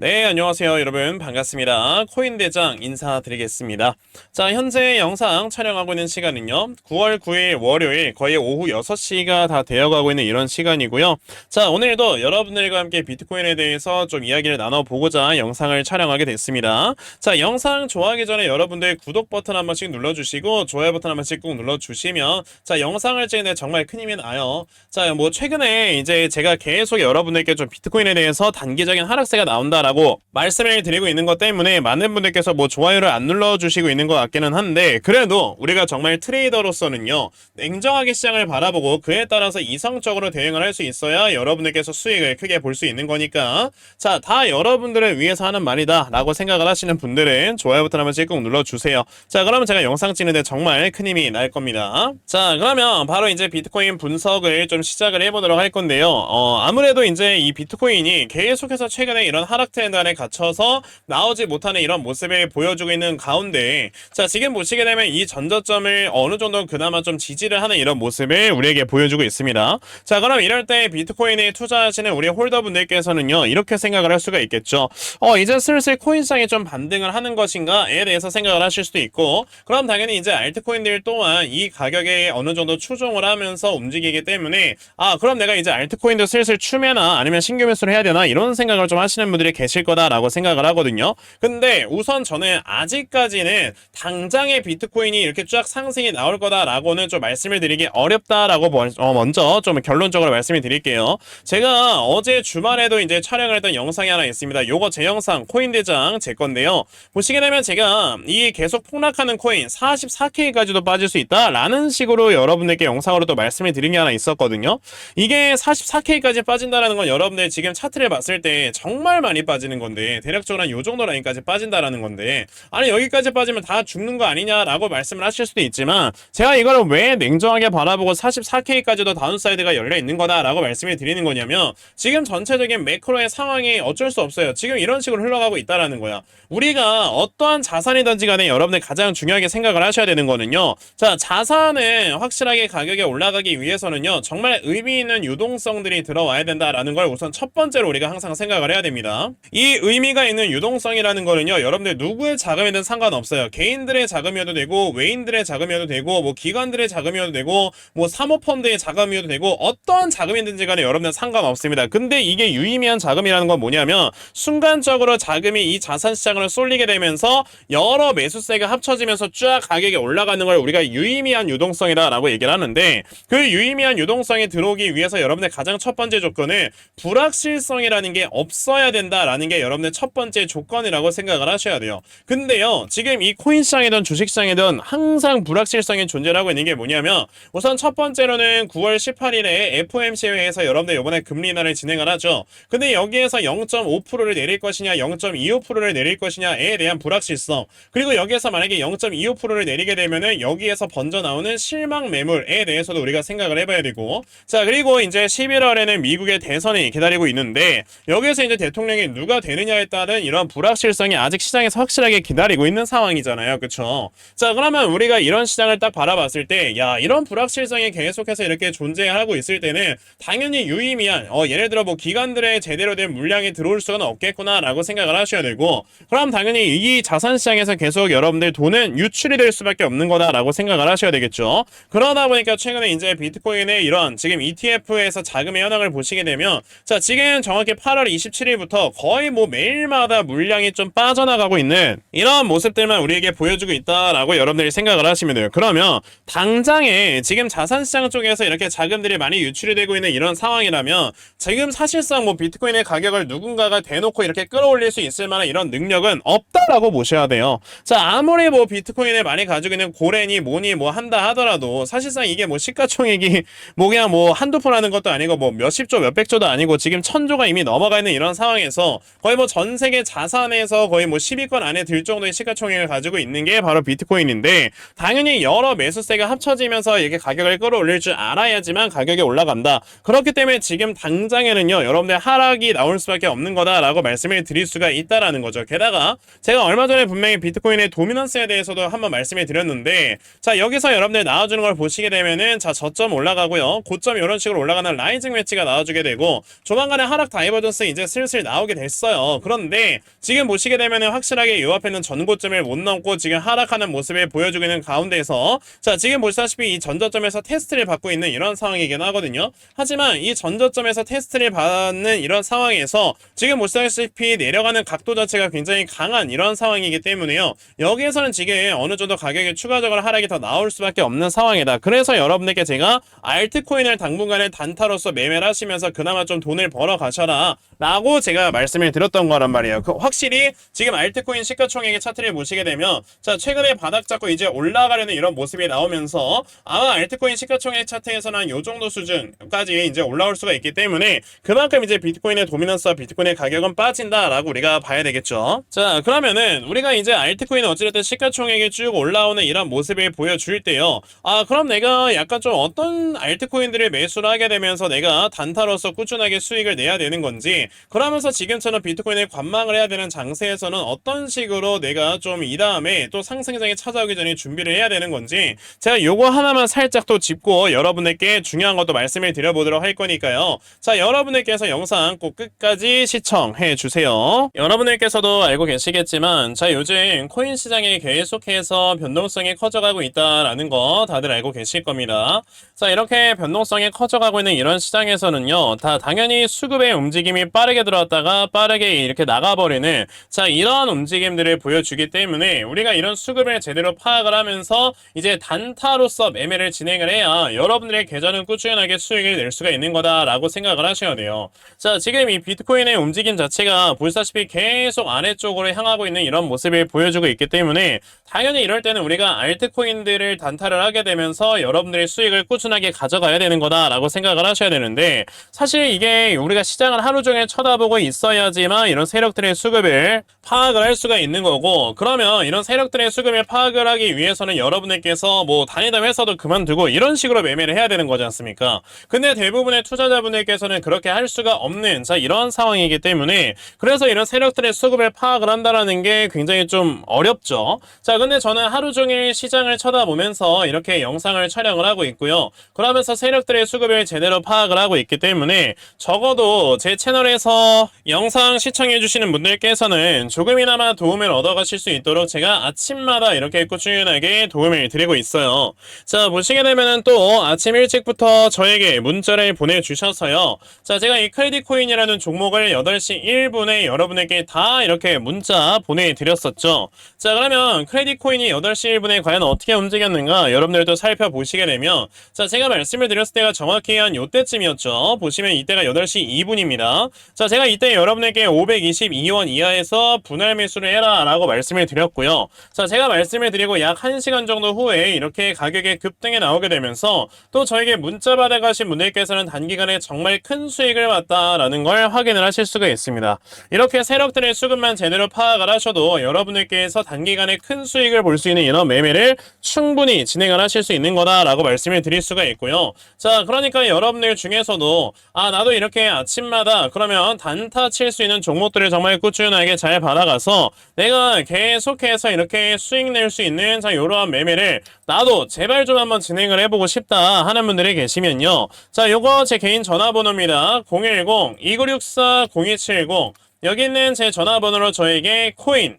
네, 안녕하세요. 여러분. 반갑습니다. 코인 대장 인사드리겠습니다. 자, 현재 영상 촬영하고 있는 시간은요. 9월 9일 월요일 거의 오후 6시가 다 되어 가고 있는 이런 시간이고요. 자, 오늘도 여러분들과 함께 비트코인에 대해서 좀 이야기를 나눠 보고자 영상을 촬영하게 됐습니다. 자, 영상 좋아하기 전에 여러분들 구독 버튼 한 번씩 눌러 주시고 좋아요 버튼 한 번씩 꾹 눌러 주시면 자, 영상을 찍는데 정말 큰 힘이 나요. 자, 뭐 최근에 이제 제가 계속 여러분들께 좀 비트코인에 대해서 단기적인 하락세가 나온다라 고 말씀을 드리고 있는 것 때문에 많은 분들께서 뭐 좋아요를 안 눌러주시고 있는 것 같기는 한데 그래도 우리가 정말 트레이더로서는요 냉정하게 시장을 바라보고 그에 따라서 이성적으로 대응을 할 수 있어야 여러분들께서 수익을 크게 볼 수 있는 거니까 자 다 여러분들을 위해서 하는 말이다 라고 생각을 하시는 분들은 좋아요 버튼 한번 꼭 눌러주세요. 자 그러면 제가 영상 찍는데 정말 큰 힘이 날 겁니다. 자 그러면 바로 이제 비트코인 분석을 좀 시작을 해보도록 할 건데요. 어 아무래도 이제 이 비트코인이 계속해서 최근에 이런 하락 안에 갇혀서 나오지 못하는 이런 모습을 보여주고 있는 가운데 자 지금 보시게 되면 이 전저점을 어느 정도 그나마 좀 지지를 하는 이런 모습을 우리에게 보여주고 있습니다. 자 그럼 이럴 때 비트코인에 투자하시는 우리 홀더분들께서는요 이렇게 생각을 할 수가 있겠죠. 어 이제 슬슬 코인 시장이 좀 반등을 하는 것인가에 대해서 생각을 하실 수도 있고 그럼 당연히 이제 알트코인들 또한 이 가격에 어느 정도 추종을 하면서 움직이기 때문에 아 그럼 내가 이제 알트코인도 슬슬 추매나 아니면 신규 매수를 해야 되나 이런 생각을 좀 하시는 분들이 계실 거다라고 생각을 하거든요. 근데 우선 저는 아직까지는 당장의 비트코인이 이렇게 쫙 상승이 나올 거다라고는 좀 말씀을 드리기 어렵다라고 먼- 어, 먼저 좀 결론적으로 말씀을 드릴게요. 제가 어제 주말에도 이제 촬영을 했던 영상이 하나 있습니다. 요거 제 영상 코인 대장 제 건데요. 보시게 되면 제가 이 계속 폭락하는 코인 44K까지도 빠질 수 있다라는 식으로 여러분들께 영상으로 또 말씀을 드린 게 하나 있었거든요. 이게 44K까지 빠진다라는 건 여러분들 지금 차트를 봤을 때 정말 많이 빠지는 건데 대략적으로 한 요 정도 라인까지 빠진다라는 건데 아니 여기까지 빠지면 다 죽는 거 아니냐라고 말씀을 하실 수도 있지만 제가 이거를 왜 냉정하게 바라보고 44K까지도 다운사이드가 열려 있는 거다라고 말씀을 드리는 거냐면 지금 전체적인 매크로의 상황이 어쩔 수 없어요. 지금 이런 식으로 흘러가고 있다라는 거야. 우리가 어떠한 자산이든지 간에 여러분들 가장 중요하게 생각을 하셔야 되는 거는요. 자, 자산은 확실하게 가격이 올라가기 위해서는요. 정말 의미 있는 유동성들이 들어와야 된다라는 걸 우선 첫 번째로 우리가 항상 생각을 해야 됩니다. 이 의미가 있는 유동성이라는 거는요. 여러분들 누구의 자금이든 상관없어요. 개인들의 자금이어도 되고 외인들의 자금이어도 되고 뭐 기관들의 자금이어도 되고 뭐 사모펀드의 자금이어도 되고 어떠한 자금이든지 간에 여러분들 상관없습니다. 근데 이게 유의미한 자금이라는 건 뭐냐면 순간적으로 자금이 이 자산 시장으로 쏠리게 되면서 여러 매수세가 합쳐지면서 쫙 가격이 올라가는 걸 우리가 유의미한 유동성이라고 얘기를 하는데 그 유의미한 유동성이 들어오기 위해서 여러분들 가장 첫 번째 조건은 불확실성이라는 게 없어야 된다 라는 게 여러분들 첫 번째 조건이라고 생각을 하셔야 돼요. 근데요, 지금 이 코인 시장이든 주식 시장이든 항상 불확실성이 존재하고 있는 게 뭐냐면 우선 첫 번째로는 9월 18일에 FOMC회에서 여러분들 이번에 금리 인하를 진행을 하죠. 근데 여기에서 0.5%를 내릴 것이냐, 0.25%를 내릴 것이냐에 대한 불확실성. 그리고 여기에서 만약에 0.25%를 내리게 되면은 여기에서 번져 나오는 실망 매물에 대해서도 우리가 생각을 해봐야 되고. 자, 그리고 이제 11월에는 미국의 대선이 기다리고 있는데 여기에서 이제 대통령이 누가 되느냐에 따른 이런 불확실성이 아직 시장에서 확실하게 기다리고 있는 상황이잖아요. 그쵸? 자, 그러면 우리가 이런 시장을 딱 바라봤을 때, 야, 이런 불확실성이 계속해서 이렇게 존재하고 있을 때는 당연히 유의미한, 어, 예를 들어 뭐 기관들의 제대로 된 물량이 들어올 수는 없겠구나라고 생각을 하셔야 되고, 그럼 당연히 이 자산 시장에서 계속 여러분들 돈은 유출이 될 수밖에 없는 거다라고 생각을 하셔야 되겠죠. 그러다 보니까 최근에 이제 비트코인의 이런 지금 ETF에서 자금의 현황을 보시게 되면, 자, 지금 정확히 8월 27일부터 거의 뭐 매일마다 물량이 좀 빠져나가고 있는 이런 모습들만 우리에게 보여주고 있다라고 여러분들이 생각을 하시면 돼요. 그러면 당장에 지금 자산시장 쪽에서 이렇게 자금들이 많이 유출이 되고 있는 이런 상황이라면 지금 사실상 뭐 비트코인의 가격을 누군가가 대놓고 이렇게 끌어올릴 수 있을 만한 이런 능력은 없다라고 보셔야 돼요. 자, 아무리 뭐 비트코인을 많이 가지고 있는 고래니 뭐니 뭐 한다 하더라도 사실상 이게 뭐 시가총액이 뭐 그냥 뭐 한두 푼 하는 것도 아니고 뭐 몇십조 몇백조도 아니고 지금 천조가 이미 넘어가 있는 이런 상황에서 거의 뭐 전 세계 자산에서 거의 뭐 10위권 안에 들 정도의 시가총액을 가지고 있는 게 바로 비트코인인데 당연히 여러 매수세가 합쳐지면서 이렇게 가격을 끌어올릴 줄 알아야지만 가격이 올라간다. 그렇기 때문에 지금 당장에는요 여러분들 하락이 나올 수밖에 없는 거다라고 말씀을 드릴 수가 있다라는 거죠. 게다가 제가 얼마 전에 분명히 비트코인의 도미넌스에 대해서도 한번 말씀을 드렸는데 자 여기서 여러분들 나와주는 걸 보시게 되면은 자 저점 올라가고요 고점 이런 식으로 올라가는 라이징 매치가 나와주게 되고 조만간에 하락 다이버전스 이제 슬슬 나오게 됐어요. 그런데 지금 보시게 되면 확실하게 이 앞에는 전고점을 못 넘고 지금 하락하는 모습을 보여주고 있는 가운데에서 자 지금 보시다시피 이 전저점에서 테스트를 받고 있는 이런 상황이긴 하거든요. 하지만 이 전저점에서 테스트를 받는 이런 상황에서 지금 보시다시피 내려가는 각도 자체가 굉장히 강한 이런 상황이기 때문에요. 여기에서는 지금 어느 정도 가격이 추가적으로 하락이 더 나올 수밖에 없는 상황이다. 그래서 여러분들께 제가 알트코인을 당분간에 단타로서 매매를 하시면서 그나마 좀 돈을 벌어 가셔라 라고 제가 말씀 을 드렸던 거란 말이에요. 그 확실히 지금 알트코인 시가총액의 차트를 보시게 되면 자 최근에 바닥 잡고 이제 올라가려는 이런 모습이 나오면서 아마 알트코인 시가총액 차트에서는 요 정도 수준까지 이제 올라올 수가 있기 때문에 그만큼 이제 비트코인의 도미넌스와 비트코인의 가격은 빠진다라고 우리가 봐야 되겠죠. 자 그러면은 우리가 이제 알트코인 어찌됐든 시가총액이 쭉 올라오는 이런 모습을 보여줄 때요. 아 그럼 내가 약간 좀 어떤 알트코인들을 매수를 하게 되면서 내가 단타로서 꾸준하게 수익을 내야 되는 건지 그러면서 지금 처럼 비트코인을 관망을 해야 되는 장세에서는 어떤 식으로 내가 좀 이 다음에 또 상승장이 찾아오기 전에 준비를 해야 되는 건지 제가 요거 하나만 살짝 또 짚고 여러분들께 중요한 것도 말씀을 드려보도록 할 거니까요. 자 여러분들께서 영상 꼭 끝까지 시청해 주세요. 여러분들께서도 알고 계시겠지만 자 요즘 코인 시장이 계속해서 변동성이 커져가고 있다라는 거 다들 알고 계실 겁니다. 자 이렇게 변동성이 커져가고 있는 이런 시장에서는요 다 당연히 수급의 움직임이 빠르게 들어왔다가 빠르게 이렇게 나가버리는 자 이러한 움직임들을 보여주기 때문에 우리가 이런 수급을 제대로 파악을 하면서 이제 단타로서 매매를 진행을 해야 여러분들의 계좌는 꾸준하게 수익을 낼 수가 있는 거다라고 생각을 하셔야 돼요. 자 지금 이 비트코인의 움직임 자체가 보시다시피 계속 아래쪽으로 향하고 있는 이런 모습을 보여주고 있기 때문에 당연히 이럴 때는 우리가 알트코인들을 단타를 하게 되면서 여러분들의 수익을 꾸준하게 가져가야 되는 거다라고 생각을 하셔야 되는데 사실 이게 우리가 시장을 하루 종일 쳐다보고 있어야 지만 이런 세력들의 수급을 파악을 할 수가 있는 거고 그러면 이런 세력들의 수급을 파악을 하기 위해서는 여러분들께서 뭐 다니던 회사도 그만두고 이런 식으로 매매를 해야 되는 거지 않습니까? 근데 대부분의 투자자분들께서는 그렇게 할 수가 없는 자 이런 상황이기 때문에 그래서 이런 세력들의 수급을 파악을 한다라는 게 굉장히 좀 어렵죠. 자 근데 저는 하루 종일 시장을 쳐다보면서 이렇게 영상을 촬영을 하고 있고요. 그러면서 세력들의 수급을 제대로 파악을 하고 있기 때문에 적어도 제 채널에서 영상 시청해 주시는 분들께서는 조금이나마 도움을 얻어가실 수 있도록 제가 아침마다 이렇게 꾸준하게 도움을 드리고 있어요. 자 보시게 되면은 또 아침 일찍부터 저에게 문자를 보내주셔서요. 자 제가 이 크레딧 코인이라는 종목을 8시 1분에 여러분에게 다 이렇게 문자 보내드렸었죠. 자 그러면 크레딧 코인이 8시 1분에 과연 어떻게 움직였는가 여러분들도 살펴보시게 되면 자 제가 말씀을 드렸을 때가 정확히 한 요때쯤이었죠. 보시면 이때가 8시 2분입니다. 자 제가 이때 여러분 에게 522원 이하에서 분할 매수를 해라 라고 말씀을 드렸고요. 자 제가 말씀을 드리고 약 1시간 정도 후에 이렇게 가격의 급등이 나오게 되면서 또 저에게 문자 받아가신 분들께서는 단기간에 정말 큰 수익을 봤다라는 걸 확인을 하실 수가 있습니다. 이렇게 세력들의 수급만 제대로 파악을 하셔도 여러분들께서 단기간에 큰 수익을 볼 수 있는 이런 매매를 충분히 진행을 하실 수 있는 거다라고 말씀을 드릴 수가 있고요. 자, 그러니까 여러분들 중에서도 아 나도 이렇게 아침마다 그러면 단타 칠수 있는 종목들을 정말 꾸준하게 잘 받아가서 내가 계속해서 이렇게 수익 낼 수 있는 자 이러한 매매를 나도 제발 좀 한번 진행을 해보고 싶다 하는 분들이 계시면요. 자, 요거 제 개인 전화번호입니다. 010-2964-0270 여기 있는 제 전화번호로 저에게 코인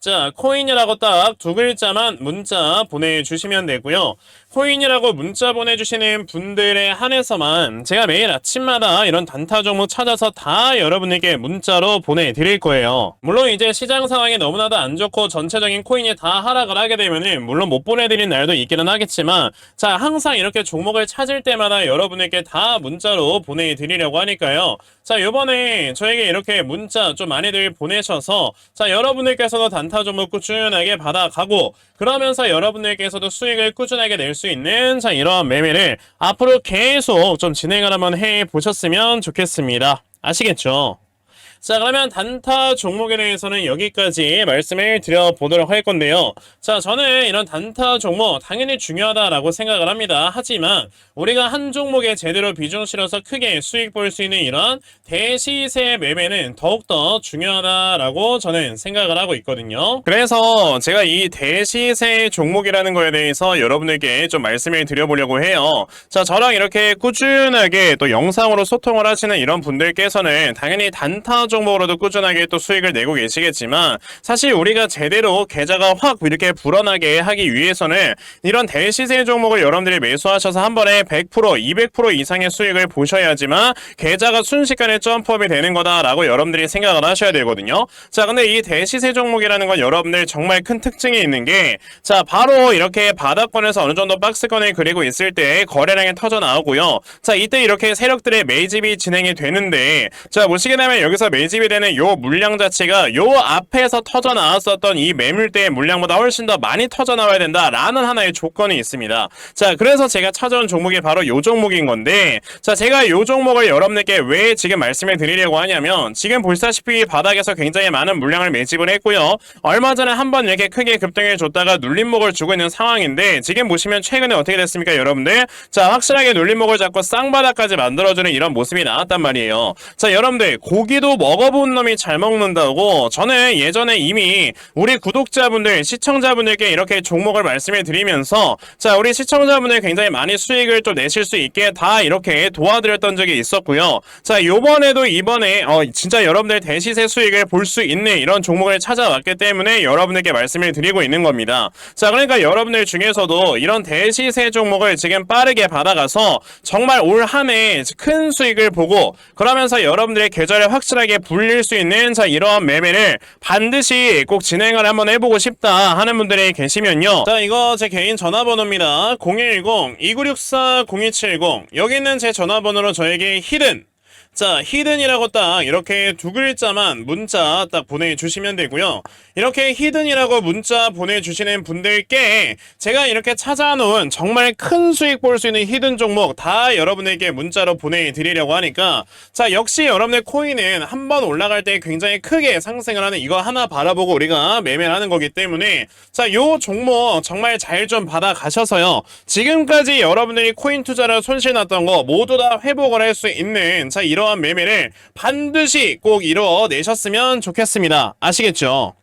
자, 코인이라고 딱 두 글자만 문자 보내주시면 되고요. 코인이라고 문자 보내주시는 분들에 한해서만 제가 매일 아침마다 이런 단타 종목 찾아서 다 여러분에게 문자로 보내드릴 거예요. 물론 이제 시장 상황이 너무나도 안 좋고 전체적인 코인이 다 하락을 하게 되면은 물론 못 보내드린 날도 있기는 하겠지만 자, 항상 이렇게 종목을 찾을 때마다 여러분에게 다 문자로 보내드리려고 하니까요. 자, 요번에 저에게 이렇게 문자 좀 많이들 보내셔서 자, 여러분들께서도 단타 종목 꾸준하게 받아가고 그러면서 여러분들께서도 수익을 꾸준하게 낼수 있는 자, 이러한 매매를 앞으로 계속 좀 진행을 한번 해 보셨으면 좋겠습니다. 아시겠죠? 자, 그러면 단타 종목에 대해서는 여기까지 말씀을 드려보도록 할 건데요. 자, 저는 이런 단타 종목 당연히 중요하다라고 생각을 합니다. 하지만 우리가 한 종목에 제대로 비중 실어서 크게 수익 볼 수 있는 이런 대시세 매매는 더욱더 중요하다라고 저는 생각을 하고 있거든요. 그래서 제가 이 대시세 종목이라는 거에 대해서 여러분에게 좀 말씀을 드려보려고 해요. 자, 저랑 이렇게 꾸준하게 또 영상으로 소통을 하시는 이런 분들께서는 당연히 단타 종목으로도 꾸준하게 또 수익을 내고 계시겠지만 사실 우리가 제대로 계좌가 확 이렇게 불어나게 하기 위해서는 이런 대시세 종목을 여러분들이 매수하셔서 한 번에 100% 200% 이상의 수익을 보셔야지만 계좌가 순식간에 점프업이 되는 거다라고 여러분들이 생각을 하셔야 되거든요. 자, 근데 이 대시세 종목이라는 건 여러분들 정말 큰 특징이 있는 게 자, 바로 이렇게 바닥권에서 어느 정도 박스권을 그리고 있을 때 거래량이 터져 나오고요. 자, 이때 이렇게 세력들의 매집이 진행이 되는데 자, 보시게 되면 여기서 매집이 되는 요 물량 자체가 요 앞에서 터져 나왔었던 이 매물대의 물량보다 훨씬 더 많이 터져 나와야 된다라는 하나의 조건이 있습니다. 자, 그래서 제가 찾아온 종목이 바로 요 종목인 건데 자, 제가 요 종목을 여러분들께 왜 지금 말씀을 드리려고 하냐면 지금 보시다시피 바닥에서 굉장히 많은 물량을 매집을 했고요. 얼마 전에 한번 이렇게 크게 급등을 줬다가 눌림목을 주고 있는 상황인데 지금 보시면 최근에 어떻게 됐습니까, 여러분들? 자, 확실하게 눌림목을 잡고 쌍바닥까지 만들어주는 이런 모습이 나왔단 말이에요. 자, 여러분들 고기도 먹 어본 놈이 잘 먹는다고 저는 예전에 이미 우리 구독자분들, 시청자분들께 이렇게 종목을 말씀을 드리면서 자, 우리 시청자분들 굉장히 많이 수익을 또 내실 수 있게 다 이렇게 도와드렸던 적이 있었고요. 자, 요번에도 이번에 어, 진짜 여러분들 대시세 수익을 볼 수 있는 이런 종목을 찾아왔기 때문에 여러분들께 말씀을 드리고 있는 겁니다. 자, 그러니까 여러분들 중에서도 이런 대시세 종목을 지금 빠르게 받아가서 정말 올 한 해 큰 수익을 보고 그러면서 여러분들의 계좌를 확실하게 불릴 수 있는 자, 이러한 매매를 반드시 꼭 진행을 한번 해보고 싶다 하는 분들이 계시면요. 자, 이거 제 개인 전화번호입니다. 010-2964-0270 여기 있는 제 전화번호로 저에게 히든 자, 히든이라고 딱 이렇게 두 글자만 문자 딱 보내주시면 되고요. 이렇게 히든이라고 문자 보내주시는 분들께 제가 이렇게 찾아놓은 정말 큰 수익 볼 수 있는 히든 종목 다 여러분에게 문자로 보내드리려고 하니까 자, 역시 여러분의 코인은 한 번 올라갈 때 굉장히 크게 상승을 하는 이거 하나 바라보고 우리가 매매를 하는 거기 때문에 자, 요 종목 정말 잘 좀 받아가셔서요. 지금까지 여러분들이 코인 투자를 손실 났던 거 모두 다 회복을 할 수 있는 자, 이 러한 매매를 반드시 꼭 이뤄내셨으면 좋겠습니다. 아시겠죠?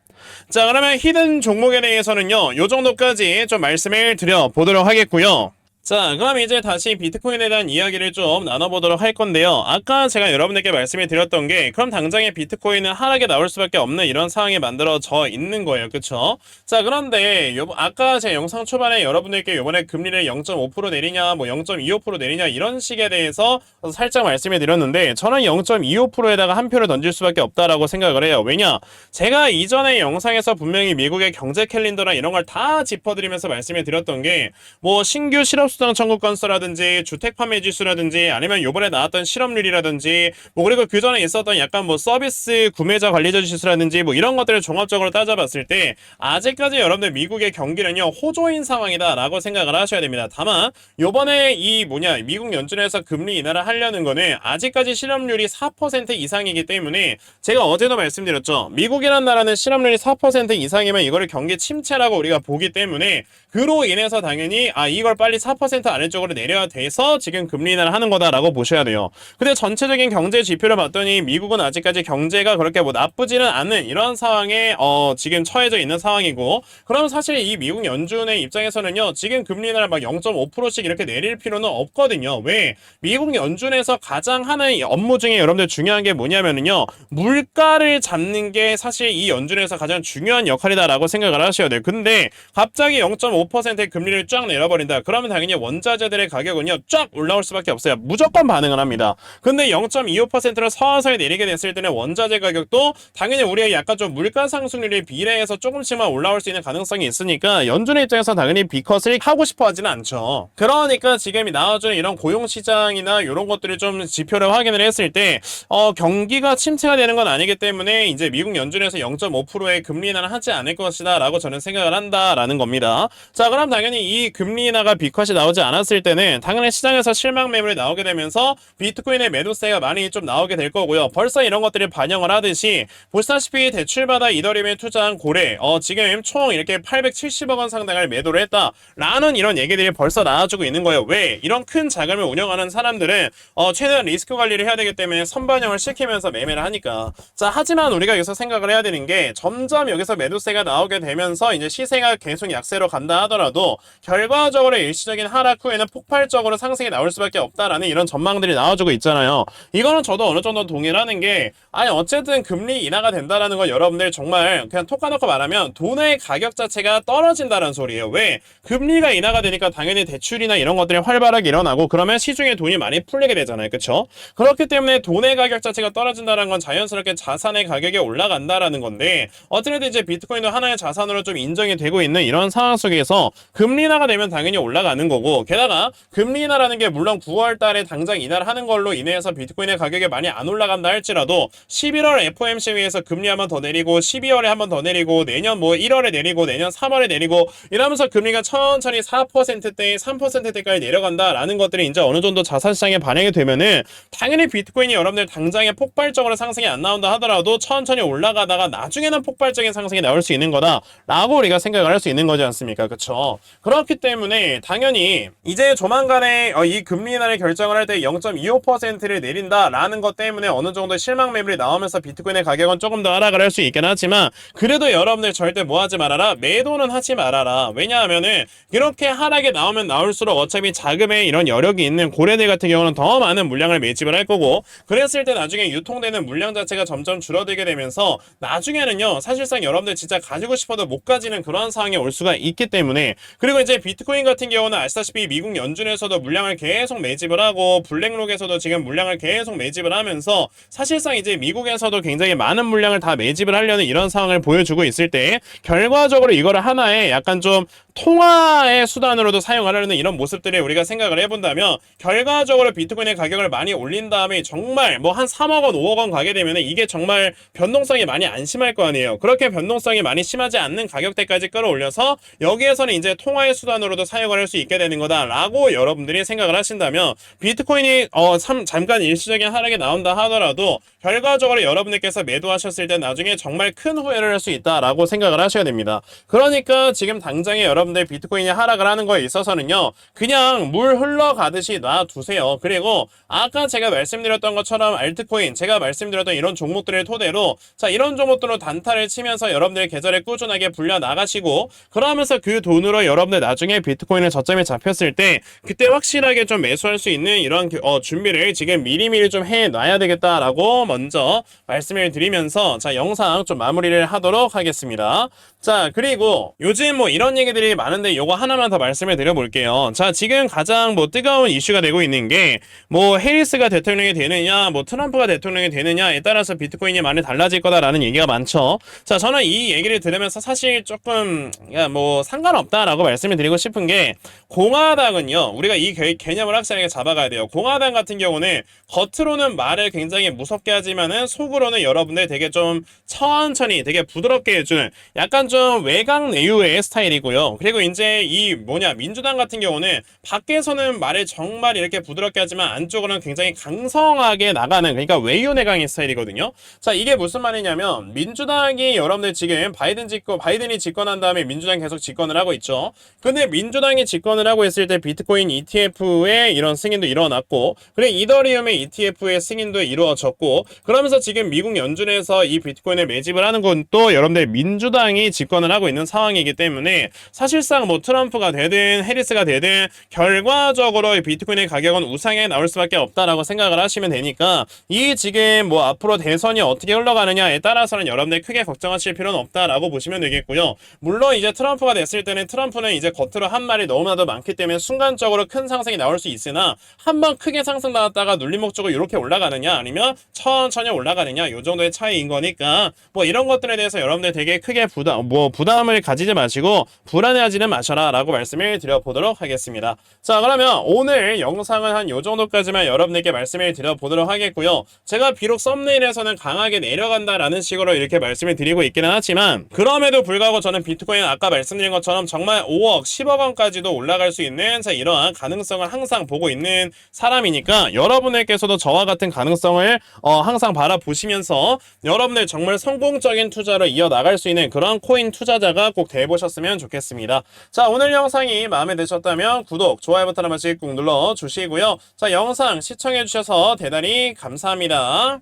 자, 그러면 히든 종목에 대해서는요, 요 정도까지 좀 말씀을 드려보도록 하겠고요. 자, 그럼 이제 다시 비트코인에 대한 이야기를 좀 나눠보도록 할 건데요. 아까 제가 여러분들께 말씀을 드렸던 게, 그럼 당장에 비트코인은 하락에 나올 수밖에 없는 이런 상황이 만들어져 있는 거예요. 그쵸? 자, 그런데, 요, 아까 제 영상 초반에 여러분들께 요번에 금리를 0.5% 내리냐, 뭐 0.25% 내리냐, 이런 식에 대해서 살짝 말씀을 드렸는데, 저는 0.25%에다가 한 표를 던질 수밖에 없다라고 생각을 해요. 왜냐? 제가 이전에 영상에서 분명히 미국의 경제 캘린더나 이런 걸 다 짚어드리면서 말씀을 드렸던 게, 뭐 신규 실업 수당 청구 건수라든지 주택 판매 지수라든지 아니면 요번에 나왔던 실업률이라든지 뭐 그리고 그 전에 있었던 약간 뭐 서비스 구매자 관리자 지수라든지 뭐 이런 것들을 종합적으로 따져봤을 때 아직까지 여러분들 미국의 경기는요 호조인 상황이다라고 생각을 하셔야 됩니다. 다만 요번에 이 뭐냐 미국 연준에서 금리 인하를 하려는 거는 아직까지 실업률이 4% 이상이기 때문에 제가 어제도 말씀드렸죠. 미국이란 나라는 실업률이 4% 이상이면 이거를 경기 침체라고 우리가 보기 때문에 그로 인해서 당연히 아 이걸 빨리 4% 아래쪽으로 내려야 돼서 지금 금리 인하를 하는 거다라고 보셔야 돼요. 근데 전체적인 경제 지표를 봤더니 미국은 아직까지 경제가 그렇게 뭐 나쁘지는 않은 이런 상황에 어 지금 처해져 있는 상황이고 그럼 사실 이 미국 연준의 입장에서는요 지금 금리 인하를 막 0.5%씩 이렇게 내릴 필요는 없거든요. 왜 미국 연준에서 가장 하는 업무 중에 여러분들 중요한 게 뭐냐면은요 물가를 잡는 게 사실 이 연준에서 가장 중요한 역할이다라고 생각을 하셔야 돼요. 근데 갑자기 0.5%의 금리를 쫙 내려버린다. 그러면 당연히 원자재들의 가격은요 쫙 올라올 수밖에 없어요. 무조건 반응을 합니다. 근데 0.25%를 서서히 내리게 됐을 때는 원자재 가격도 당연히 우리가 약간 좀 물가 상승률에 비례해서 조금씩만 올라올 수 있는 가능성이 있으니까 연준의 입장에서 당연히 비컷을 하고 싶어 하지는 않죠. 그러니까 지금 나와주는 이런 고용 시장이나 이런 것들을 좀 지표를 확인을 했을 때 어, 경기가 침체가 되는 건 아니기 때문에 이제 미국 연준에서 0.5%의 금리 인하는 하지 않을 것이다 라고 저는 생각을 한다라는 겁니다. 자, 그럼 당연히 이 금리 인하가 비컷이 나 오지 않았을 때는 당연히 시장에서 실망 매물이 나오게 되면서 비트코인의 매도세가 많이 좀 나오게 될 거고요. 벌써 이런 것들이 반영을 하듯이 보시다시피 대출받아 이더리움에 투자한 고래 어 지금 총 이렇게 870억 원 상당을 매도를 했다라는 이런 얘기들이 벌써 나와주고 있는 거예요. 왜? 이런 큰 자금을 운영하는 사람들은 어 최대한 리스크 관리를 해야 되기 때문에 선반영을 시키면서 매매를 하니까 자 하지만 우리가 여기서 생각을 해야 되는 게 점점 여기서 매도세가 나오게 되면서 이제 시세가 계속 약세로 간다 하더라도 결과적으로 일시적인 하락 후에는 폭발적으로 상승이 나올 수밖에 없다라는 이런 전망들이 나와주고 있잖아요. 이거는 저도 어느 정도 동의하는 게 아니 어쨌든 금리 인하가 된다라는 건 여러분들 정말 그냥 톡 까놓고 말하면 돈의 가격 자체가 떨어진다는 소리예요. 왜? 금리가 인하가 되니까 당연히 대출이나 이런 것들이 활발하게 일어나고 그러면 시중에 돈이 많이 풀리게 되잖아요. 그쵸? 그렇기 때문에 돈의 가격 자체가 떨어진다는 건 자연스럽게 자산의 가격이 올라간다라는 건데 어쨌든 이제 비트코인도 하나의 자산으로 좀 인정이 되고 있는 이런 상황 속에서 금리 인하가 되면 당연히 올라가는 거고 게다가 금리 인하라는 게 물론 9월 달에 당장 인하를 하는 걸로 인해서 비트코인의 가격이 많이 안 올라간다 할지라도 11월 FOMC에서 금리 한번 더 내리고 12월에 한번 더 내리고 내년 뭐 1월에 내리고 내년 3월에 내리고 이러면서 금리가 천천히 4%대 3%대까지 내려간다라는 것들이 이제 어느 정도 자산 시장에 반영이 되면은 당연히 비트코인이 여러분들 당장에 폭발적으로 상승이 안 나온다 하더라도 천천히 올라가다가 나중에는 폭발적인 상승이 나올 수 있는 거다라고 우리가 생각을 할 수 있는 거지 않습니까? 그렇죠? 그렇기 때문에 당연히 이제 조만간에 어, 이 금리 인하를 결정을 할 때 0.25%를 내린다라는 것 때문에 어느 정도 실망 매물이 나오면서 비트코인의 가격은 조금 더 하락을 할 수 있긴 하지만 그래도 여러분들 절대 뭐 하지 말아라 매도는 하지 말아라. 왜냐하면은 그렇게 하락이 나오면 나올수록 어차피 자금에 이런 여력이 있는 고래들 같은 경우는 더 많은 물량을 매집을 할 거고 그랬을 때 나중에 유통되는 물량 자체가 점점 줄어들게 되면서 나중에는요 사실상 여러분들 진짜 가지고 싶어도 못 가지는 그런 상황이 올 수가 있기 때문에 그리고 이제 비트코인 같은 경우는 다시피 미국 연준에서도 물량을 계속 매집을 하고 블랙록에서도 지금 물량을 계속 매집을 하면서 사실상 이제 미국에서도 굉장히 많은 물량을 다 매집을 하려는 이런 상황을 보여주고 있을 때 결과적으로 이거를 하나의 약간 좀 통화의 수단으로도 사용하려는 이런 모습들을 우리가 생각을 해본다면 결과적으로 비트코인의 가격을 많이 올린 다음에 정말 뭐 한 3억 원, 5억 원 가게 되면 이게 정말 변동성이 많이 안 심할 거 아니에요. 그렇게 변동성이 많이 심하지 않는 가격대까지 끌어올려서 여기에서는 이제 통화의 수단으로도 사용을 할 수 있게 되는 거다라고 여러분들이 생각을 하신다면 비트코인이 어 참, 잠깐 일시적인 하락이 나온다 하더라도 결과적으로 여러분들께서 매도하셨을 때 나중에 정말 큰 후회를 할 수 있다라고 생각을 하셔야 됩니다. 그러니까 지금 당장에 여러분 들 비트코인이 하락을 하는 거에 있어서는요. 그냥 물 흘러가듯이 놔두세요. 그리고 아까 제가 말씀드렸던 것처럼 알트코인 제가 말씀드렸던 이런 종목들을 토대로 자 이런 종목들로 단타를 치면서 여러분들 계절에 꾸준하게 불려 나가시고 그러면서 그 돈으로 여러분들 나중에 비트코인을 저점에 잡혔을 때 그때 확실하게 좀 매수할 수 있는 이런 그- 어, 준비를 지금 미리미리 좀 해놔야 되겠다라고 먼저 말씀을 드리면서 자 영상 좀 마무리를 하도록 하겠습니다. 자 그리고 요즘 뭐 이런 얘기들이 많은데 요거 하나만 더 말씀을 드려볼게요. 자 지금 가장 뭐 뜨거운 이슈가 되고 있는 게 뭐 해리스가 대통령이 되느냐 뭐 트럼프가 대통령이 되느냐에 따라서 비트코인이 많이 달라질 거다라는 얘기가 많죠. 자 저는 이 얘기를 들으면서 사실 조금 야, 뭐 상관없다라고 말씀을 드리고 싶은 게 공화당은요 우리가 이 개, 개념을 확실하게 잡아가야 돼요. 공화당 같은 경우는 겉으로는 말을 굉장히 무섭게 하지만은 속으로는 여러분들 되게 좀 천천히 되게 부드럽게 해주는 약간 좀 외곽 내유의 스타일이고요. 그리고 이제 이 뭐냐 민주당 같은 경우는 밖에서는 말을 정말 이렇게 부드럽게 하지만 안쪽으로는 굉장히 강성하게 나가는 그러니까 외유 내강의 스타일이거든요. 자 이게 무슨 말이냐면 민주당이 여러분들 지금 바이든 집권 바이든이 집권한 다음에 민주당 계속 집권을 하고 있죠. 근데 민주당이 집권을 하고 있을 때 비트코인 ETF의 이런 승인도 일어났고 그리고 이더리움의 ETF의 승인도 이루어졌고 그러면서 지금 미국 연준에서 이 비트코인을 매집을 하는 건 또 여러분들 민주당이 집권을 하고 있는 상황이기 때문에 사실상 뭐 트럼프가 되든 해리스가 되든 결과적으로 이 비트코인의 가격은 우상에 나올 수밖에 없다라고 생각을 하시면 되니까 이 지금 뭐 앞으로 대선이 어떻게 흘러가느냐에 따라서는 여러분들 크게 걱정하실 필요는 없다라고 보시면 되겠고요. 물론 이제 트럼프가 됐을 때는 트럼프는 이제 겉으로 한 말이 너무나도 많기 때문에 순간적으로 큰 상승이 나올 수 있으나 한번 크게 상승 나왔다가 눌림목 쪽으로 이렇게 올라가느냐 아니면 천천히 올라가느냐 요 정도의 차이인 거니까 뭐 이런 것들에 대해서 여러분들 되게 크게 부담 뭐 부담을 가지지 마시고 불안해하지는 마셔라 라고 말씀을 드려보도록 하겠습니다. 자 그러면 오늘 영상은 한 요 정도까지만 여러분들께 말씀을 드려보도록 하겠고요. 제가 비록 썸네일에서는 강하게 내려간다라는 식으로 이렇게 말씀을 드리고 있기는 하지만 그럼에도 불구하고 저는 비트코인 아까 말씀드린 것처럼 정말 5억 10억 원까지도 올라갈 수 있는 자 이러한 가능성을 항상 보고 있는 사람이니까 여러분들께서도 저와 같은 가능성을 어, 항상 바라보시면서 여러분들 정말 성공적인 투자를 이어나갈 수 있는 그런 코인 투자자가 꼭 돼보셨으면 좋겠습니다. 자 오늘 영상이 마음에 드셨다면 구독, 좋아요 버튼 한 번씩 꾹 눌러주시고요. 자 영상 시청해주셔서 대단히 감사합니다.